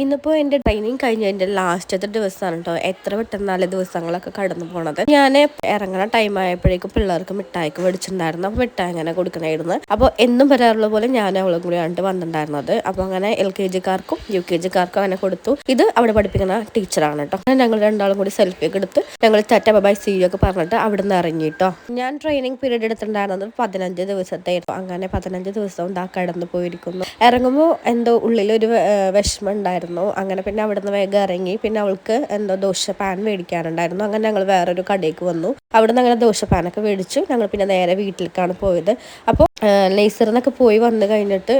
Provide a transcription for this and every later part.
ഇന്നിപ്പോൾ എന്റെ ട്രെയിനിങ് കഴിഞ്ഞ എന്റെ ലാസ്റ്റത്തെ ദിവസമാണ് കേട്ടോ എത്ര പെട്ടെന്നാൽ ദിവസങ്ങളൊക്കെ കടന്നു പോണത്. ഞാൻ ഇറങ്ങുന്ന ടൈം ആയപ്പോഴേക്കും പിള്ളേർക്ക് മിഠായിക്ക് മേടിച്ചിട്ടുണ്ടായിരുന്നു അപ്പോൾ മിഠായി അങ്ങനെ കൊടുക്കണായിരുന്നു. അപ്പോൾ എന്നും വരാറുള്ള പോലെ ഞാൻ അവളും കൂടി കണ്ടിട്ട് വന്നിട്ടുണ്ടായിരുന്നത്. അപ്പോൾ അങ്ങനെ എൽ കെ ജിക്കാർക്കും യു കെ ജിക്കാർക്കും അങ്ങനെ കൊടുത്തു. ഇത് അവിടെ പഠിപ്പിക്കുന്ന ടീച്ചറാണ് കേട്ടോ ഞങ്ങൾ രണ്ടാളും കൂടി സെൽഫി ഒക്കെ എടുത്ത് ഞങ്ങൾ ചറ്റ ബൈ സി ഒക്കെ പറഞ്ഞിട്ട് അവിടെ നിന്ന് ഇറങ്ങി കേട്ടോ ഞാൻ ട്രെയിനിങ് പീരീഡ് എടുത്തിട്ടുണ്ടായിരുന്നത് പതിനഞ്ച് ദിവസത്തെ അങ്ങനെ പതിനഞ്ച് ദിവസവും ഇതാ കടന്നു പോയിരിക്കുന്നു. ഇറങ്ങുമ്പോൾ എന്തോ ഉള്ളിലൊരു വിഷമം ഉണ്ടായിരുന്നു. അങ്ങനെ പിന്നെ അവിടെ നിന്ന് വേഗം ഇറങ്ങി. പിന്നെ അവൾക്ക് എന്തോ ദോശ പാൻ മേടിക്കാനുണ്ടായിരുന്നു. അങ്ങനെ ഞങ്ങൾ വേറൊരു കടയിലേക്ക് വന്നു. അവിടെ നിന്ന് അങ്ങനെ ദോശ പാനൊക്കെ മേടിച്ചു. ഞങ്ങൾ പിന്നെ നേരെ വീട്ടിലേക്കാണ് പോയത്. അപ്പോൾ ലേസറിനൊക്കെ പോയി വന്ന് കഴിഞ്ഞിട്ട്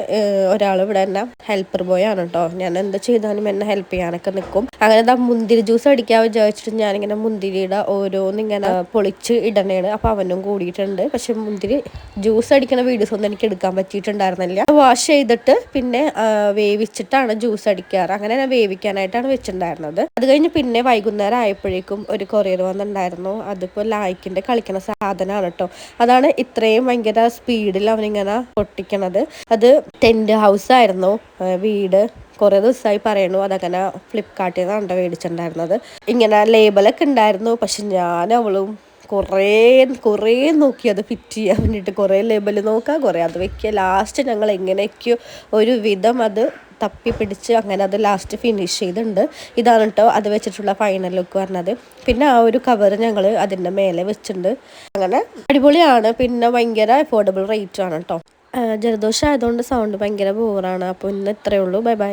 ഒരാൾ ഇവിടെ തന്നെ ഹെൽപ്പർ ബോയ് ആണ് കേട്ടോ ഞാൻ എന്താ ചെയ്താലും എന്നെ ഹെൽപ്പ് ചെയ്യാനൊക്കെ നിൽക്കും അങ്ങനെ എന്താ മുന്തിരി ജ്യൂസ് അടിക്കാൻ വിചാരിച്ചിട്ട് ഞാനിങ്ങനെ മുന്തിരിയുടെ ഓരോന്നിങ്ങനെ പൊളിച്ച് ഇടണേണ്. അപ്പോൾ അവനും കൂടിയിട്ടുണ്ട്. പക്ഷെ മുന്തിരി ജ്യൂസ് അടിക്കണ വീഡിയോസ് ഒന്നും എനിക്ക് എടുക്കാൻ പറ്റിയിട്ടുണ്ടായിരുന്നില്ല. വാഷ് ചെയ്തിട്ട് പിന്നെ വേവിച്ചിട്ടാണ് ജ്യൂസ് അടിക്കാറ്. അങ്ങനെ ഞാൻ വേവിക്കാനായിട്ടാണ് വെച്ചിട്ടുണ്ടായിരുന്നത്. അത് കഴിഞ്ഞ് പിന്നെ വൈകുന്നേരം ആയപ്പോഴേക്കും ഒരു കൊറിയർ വന്നിട്ടുണ്ടായിരുന്നു. അതിപ്പോൾ ലായ്ക്കിന്റെ കളിക്കുന്ന സാധനമാണ് കേട്ടോ അതാണ് ഇത്രയും ഭയങ്കര സ്പീഡിൽ അവനിങ്ങനെ പൊട്ടിക്കണത്. അത് ടെന്റ് ഹൗസ് ആയിരുന്നു. വീട് കുറേ ദിവസമായി പറയണു അതങ്ങനെ ഫ്ലിപ്കാർട്ടിൽ നിന്നാണ് മേടിച്ചിട്ടുണ്ടായിരുന്നത്. ഇങ്ങനെ ലേബലൊക്കെ ഉണ്ടായിരുന്നു. പക്ഷെ ഞാൻ അവളും കുറേ കുറേ നോക്കി അത് ഫിറ്റ് ചെയ്യാൻ വേണ്ടിയിട്ട് കുറേ ലേബൽ നോക്കാം കുറേ അത് വെക്കുക ലാസ്റ്റ് ഞങ്ങൾ എങ്ങനെയൊക്കെയോ ഒരു വിധം അത് തപ്പി പിടിച്ച് അങ്ങനെ അത് ലാസ്റ്റ് ഫിനിഷ് ചെയ്തിട്ടുണ്ട്. ഇതാണ് കേട്ടോ അത് വെച്ചിട്ടുള്ള ഫൈനൽ ലുക്ക് പറഞ്ഞത്. പിന്നെ ആ ഒരു കവർ ഞങ്ങൾ അതിന്റെ മേലെ വെച്ചിട്ടുണ്ട്. അങ്ങനെ അടിപൊളിയാണ്. പിന്നെ ഭയങ്കര അഫോർഡബിൾ റേറ്റ് ആണ് കേട്ടോ ജലദോഷം ആയതുകൊണ്ട് സൗണ്ട് ഭയങ്കര ബോറാണ് അപ്പോൾ ഇന്ന് ഇത്രയേ ഉള്ളൂ. Bye bye